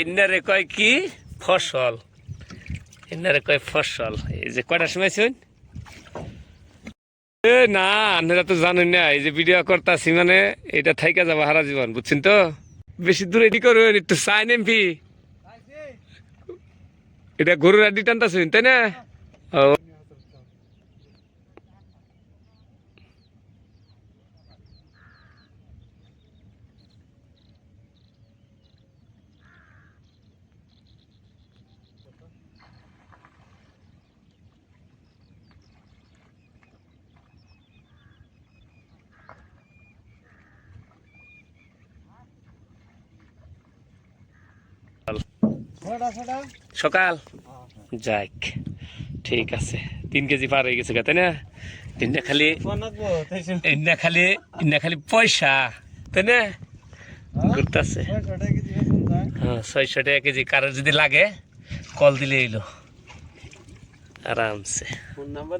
এনারে কয় কি? ফসল। এনারে কয় ফসল। এই যে কয়টার সময় না, আপনারা তো জানেন না, এই যে ভিডিও করতেছি মানে এটা থাইকা যাব হারা জীবন, বুঝছেন তো? বেশি দূরে এটি করবেন একটু সাইন এমপি এটা গরুর আড্ডি টানতেছেন, তাই না? সকাল? যাক, ঠিক আছে। তিন কেজি পার হয়ে গেছে তাই না? তিনটা খালি ইন্না খালি ইন্না খালি পয়সা, তাই না? ঘুরতেছে। হ্যাঁ ছয়শো টাকা কেজি। কারোর যদি লাগে, কল দিলে এলো আরামসে। Phone number